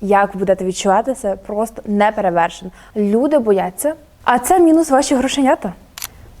Як будете відчувати просто просто неперевершено. Люди бояться. А це мінус ваші грошенята.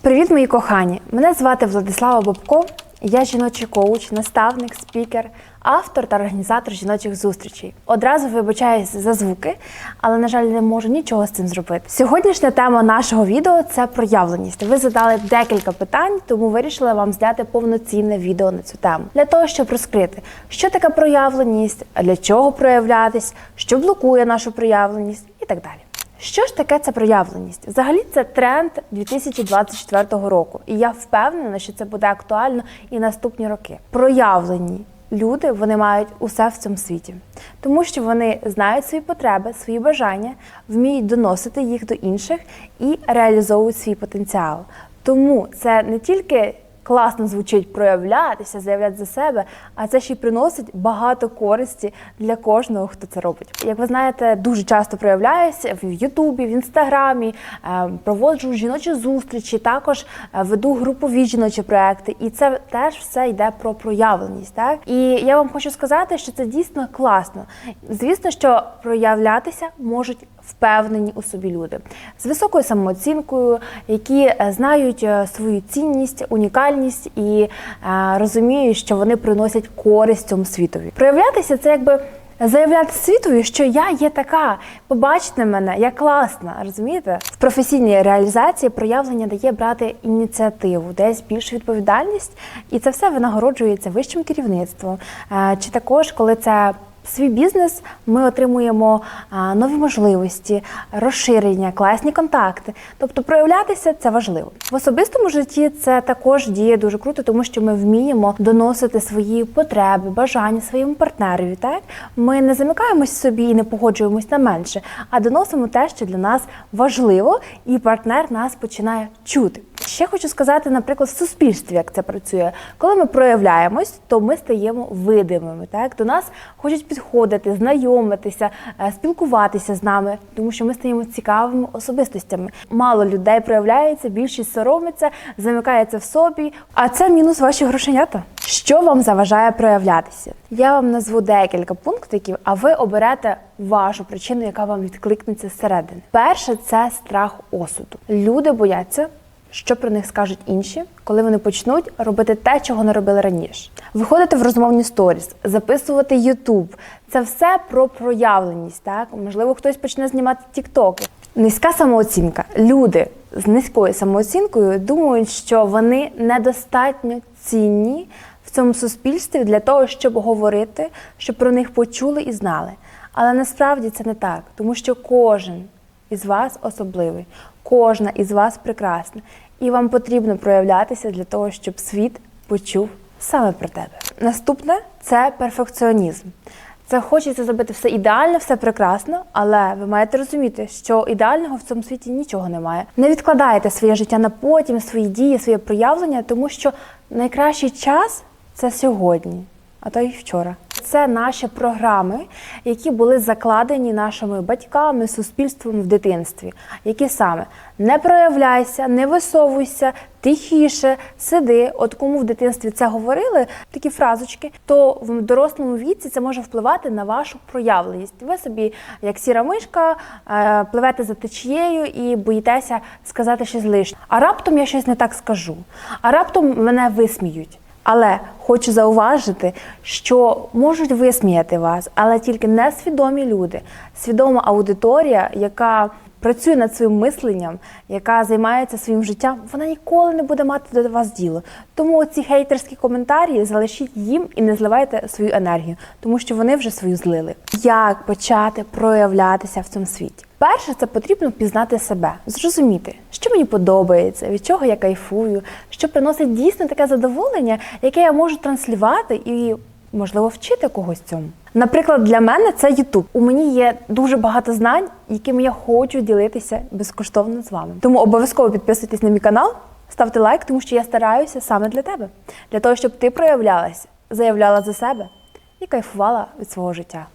Привіт, мої кохані! Мене звати Владислава Бобко. Я жіночий коуч, наставник, спікер, автор та організатор жіночих зустрічей. Одразу вибачаюсь за звуки, але на жаль не можу нічого з цим зробити. Сьогоднішня тема нашого відео це проявленість. Ви задали декілька питань, тому вирішила вам зняти повноцінне відео на цю тему для того, щоб розкрити, що таке проявленість, для чого проявлятись, що блокує нашу проявленість і так далі. Що ж таке ця проявленість? Взагалі це тренд 2024 року, і я впевнена, що це буде актуально і наступні роки. Проявлені люди вони мають усе в цьому світі, тому що вони знають свої потреби, свої бажання, вміють доносити їх до інших і реалізовують свій потенціал. Тому це не тільки класно звучить проявлятися, заявляти за себе, а це ще й приносить багато користі для кожного, хто це робить. Як ви знаєте, дуже часто проявляюся в Ютубі, в інстаграмі, е, проводжу жіночі зустрічі, також е, веду групові жіночі проекти, і це теж все йде про проявленість. Так і я вам хочу сказати, що це дійсно класно. Звісно, що проявлятися можуть впевнені у собі люди з високою самооцінкою, які е, знають свою цінність, унікальність і е, розуміють, що вони приносять користь цьому світові. Проявлятися це якби. Заявляти світові, що я є така, побачте мене, я класна, розумієте? В професійній реалізації проявлення дає брати ініціативу, десь більшу відповідальність, і це все винагороджується вищим керівництвом. Е, Чи також, коли це свій бізнес, ми отримуємо нові можливості, розширення, класні контакти. Тобто проявлятися це важливо. В особистому житті це також діє дуже круто, тому що ми вміємо доносити свої потреби, бажання своєму партнерові. Так ми не замикаємось собі і не погоджуємось на менше, а доносимо те, що для нас важливо, і партнер нас починає чути. Ще хочу сказати, наприклад, в суспільстві, як це працює. Коли ми проявляємось, то ми стаємо видимими. Так до нас хочуть підходити, знайомитися, е, спілкуватися з нами, тому що ми стаємо цікавими особистостями. Мало людей проявляється, більшість соромиться, замикається в собі. А це мінус ваші грошенята. Що вам заважає проявлятися? Я вам назву декілька пунктиків, а ви оберете вашу причину, яка вам відкликнеться зсередини. Перше це страх осуду. Люди бояться що про них скажуть інші, коли вони почнуть робити те, чого не робили раніше. Виходити в розмовні сторіс, записувати Ютуб. Це все про проявленість. Так можливо, хтось почне знімати тіктоки. Низька самооцінка. Люди з низькою самооцінкою думають, що вони недостатньо цінні в цьому суспільстві для того, щоб говорити, щоб про них почули і знали. Але насправді це не так, тому що кожен із вас особливий, кожна із вас прекрасна, і вам потрібно проявлятися для того, щоб світ почув саме про тебе. Наступне це перфекціонізм. Це хочеться зробити все ідеально, все прекрасно, але ви маєте розуміти, що ідеального в цьому світі нічого немає. Не відкладайте своє життя на потім, свої дії, своє проявлення, тому що найкращий час це сьогодні, а то й вчора. Це наші програми, які були закладені нашими батьками, суспільством в дитинстві. Які саме не проявляйся, не висовуйся, тихіше, сиди. От кому в дитинстві це говорили, такі фразочки, то в дорослому віці це може впливати на вашу проявленість. Ви собі, як сіра мишка, е, пливете за течією і боїтеся сказати щось лишнє. А раптом я щось не так скажу, а раптом мене висміють. Але хочу зауважити, що можуть висміяти вас, але тільки несвідомі люди, свідома аудиторія, яка працює над своїм мисленням, яка займається своїм життям, вона ніколи не буде мати до вас діло. Тому ці хейтерські коментарі залишіть їм і не зливайте свою енергію, тому що вони вже свою злили. Як почати проявлятися в цьому світі? Перше, це потрібно пізнати себе, зрозуміти, що мені подобається, від чого я кайфую, що приносить дійсно таке задоволення, яке я можу транслювати і, можливо, вчити когось цьому. Наприклад, для мене це Ютуб. У мені є дуже багато знань, якими я хочу ділитися безкоштовно з вами. Тому обов'язково підписуйтесь на мій канал, ставте лайк, тому що я стараюся саме для тебе, для того, щоб ти проявлялася, заявляла за себе і кайфувала від свого життя.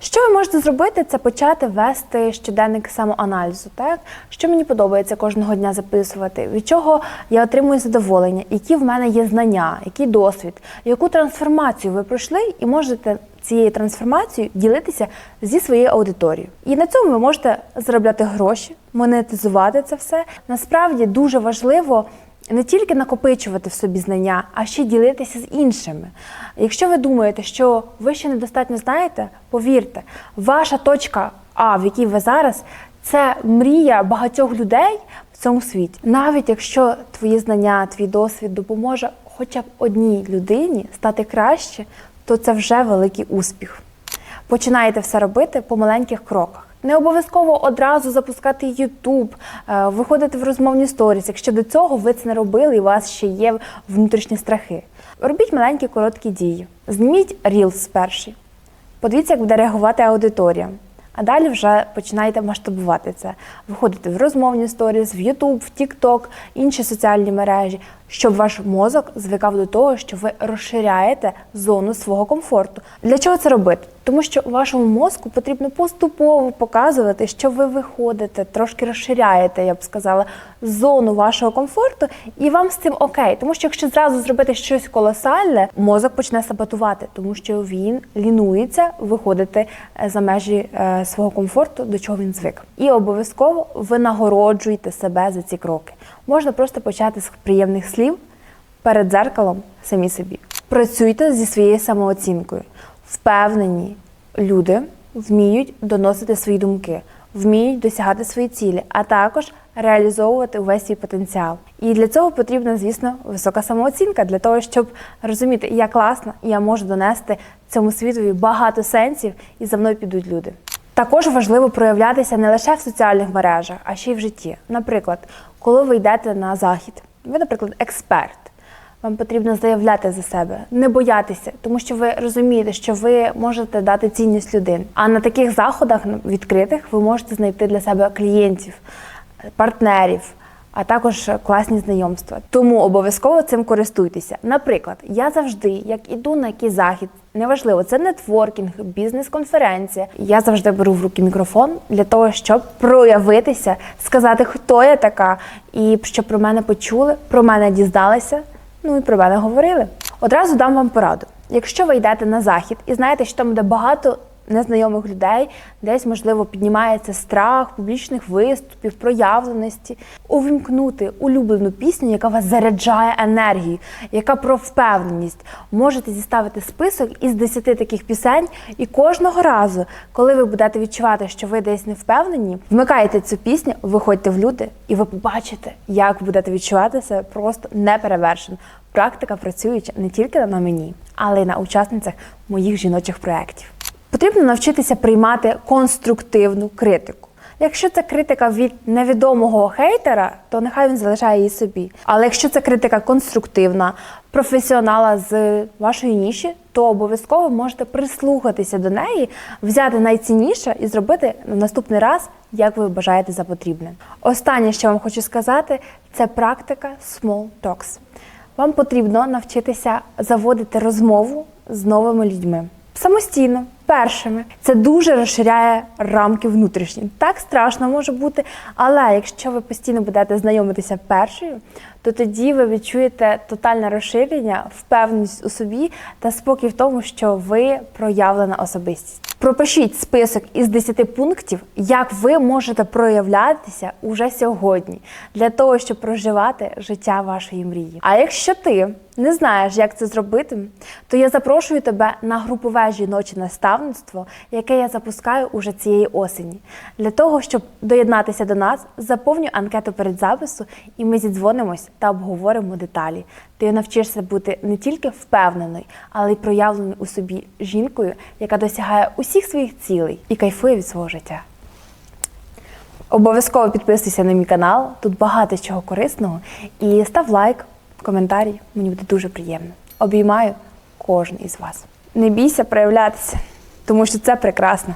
Що ви можете зробити, це почати вести щоденник самоаналізу. Так що мені подобається кожного дня записувати, від чого я отримую задоволення, які в мене є знання, який досвід, яку трансформацію ви пройшли, і можете цією трансформацією ділитися зі своєю аудиторією. І на цьому ви можете заробляти гроші, монетизувати це все. Насправді дуже важливо. Не тільки накопичувати в собі знання, а ще ділитися з іншими. Якщо ви думаєте, що ви ще недостатньо знаєте, повірте, ваша точка А, в якій ви зараз, це мрія багатьох людей в цьому світі. Навіть якщо твої знання, твій досвід допоможе хоча б одній людині стати краще, то це вже великий успіх. Починаєте все робити по маленьких кроках. Не обов'язково одразу запускати YouTube, е, виходити в розмовні сторіс, якщо до цього ви це не робили і у вас ще є внутрішні страхи. Робіть маленькі короткі дії. Зніміть Reels перший. Подивіться, як буде реагувати аудиторія. А далі вже починаєте масштабувати це. Виходите в розмовні сторіс, в YouTube, в TikTok, інші соціальні мережі, щоб ваш мозок звикав до того, що ви розширяєте зону свого комфорту. Для чого це робити? Тому що вашому мозку потрібно поступово показувати, що ви виходите, трошки розширяєте, я б сказала, зону вашого комфорту, і вам з цим окей. Тому що якщо зразу зробити щось колосальне, мозок почне саботувати, тому що він лінується виходити е, за межі е, свого комфорту, до чого він звик. І обов'язково ви нагороджуєте себе за ці кроки. Можна просто почати з приємних слів перед дзеркалом самі собі. Працюйте зі своєю самооцінкою. Впевнені люди вміють доносити свої думки, вміють досягати свої цілі, а також реалізовувати увесь свій потенціал. І для цього потрібна, звісно, висока самооцінка для того, щоб розуміти, я класна, я можу донести цьому світові багато сенсів, і за мною підуть люди. Також важливо проявлятися не лише в соціальних мережах, а ще й в житті. Наприклад, коли ви йдете на захід, ви, наприклад, експерт. Вам потрібно заявляти за себе, не боятися, тому що ви розумієте, що ви можете дати цінність людям. А на таких заходах відкритих ви можете знайти для себе клієнтів, партнерів, а також класні знайомства. Тому обов'язково цим користуйтеся. Наприклад, я завжди, як іду на якийсь захід, неважливо, це нетворкінг, бізнес-конференція. Я завжди беру в руки мікрофон для того, щоб проявитися, сказати, хто я така, і щоб про мене почули, про мене дізналися. Ну і про мене говорили. Одразу дам вам пораду. Якщо ви йдете на захід і знаєте, що там буде багато незнайомих людей, десь, можливо, піднімається страх публічних виступів, проявленості, увімкнути улюблену пісню, яка вас заряджає енергією, яка про впевненість. Можете зіставити список із 10 таких пісень, і кожного разу, коли ви будете відчувати, що ви десь не впевнені, вмикаєте цю пісню, виходьте в люди, і ви побачите, як будете відчувати себе просто неперевершено. Практика працююча не тільки на мені, але й на учасницях моїх жіночих проєктів. Потрібно навчитися приймати конструктивну критику. Якщо це критика від невідомого хейтера, то нехай він залишає її собі. Але якщо це критика конструктивна, професіонала з вашої ніші, то обов'язково можете прислухатися до неї, взяти найцінніше і зробити наступний раз, як ви бажаєте за потрібне. Останнє, що вам хочу сказати, це практика small talks. Вам потрібно навчитися заводити розмову з новими людьми самостійно, першими. Це дуже розширяє рамки внутрішні. Так страшно може бути, але якщо ви постійно будете знайомитися першою, то тоді ви відчуєте тотальне розширення, впевненість у собі та спокій в тому, що ви проявлена особистість. Пропишіть список із 10 пунктів, як ви можете проявлятися уже сьогодні для того, щоб проживати життя вашої мрії. А якщо ти не знаєш, як це зробити, то я запрошую тебе на групове жіноче наставництво, яке я запускаю уже цієї осені. Для того, щоб доєднатися до нас, заповню анкету перед запису, і ми зідзвонимось та обговоримо деталі. Ти навчишся бути не тільки впевненою, але й проявленою у собі жінкою, яка досягає усіх своїх цілей і кайфує від свого життя. Обов'язково підписуйся на мій канал, тут багато чого корисного. І став лайк, коментарі, мені буде дуже приємно. Обіймаю кожен із вас. Не бійся проявлятися, тому що це прекрасно.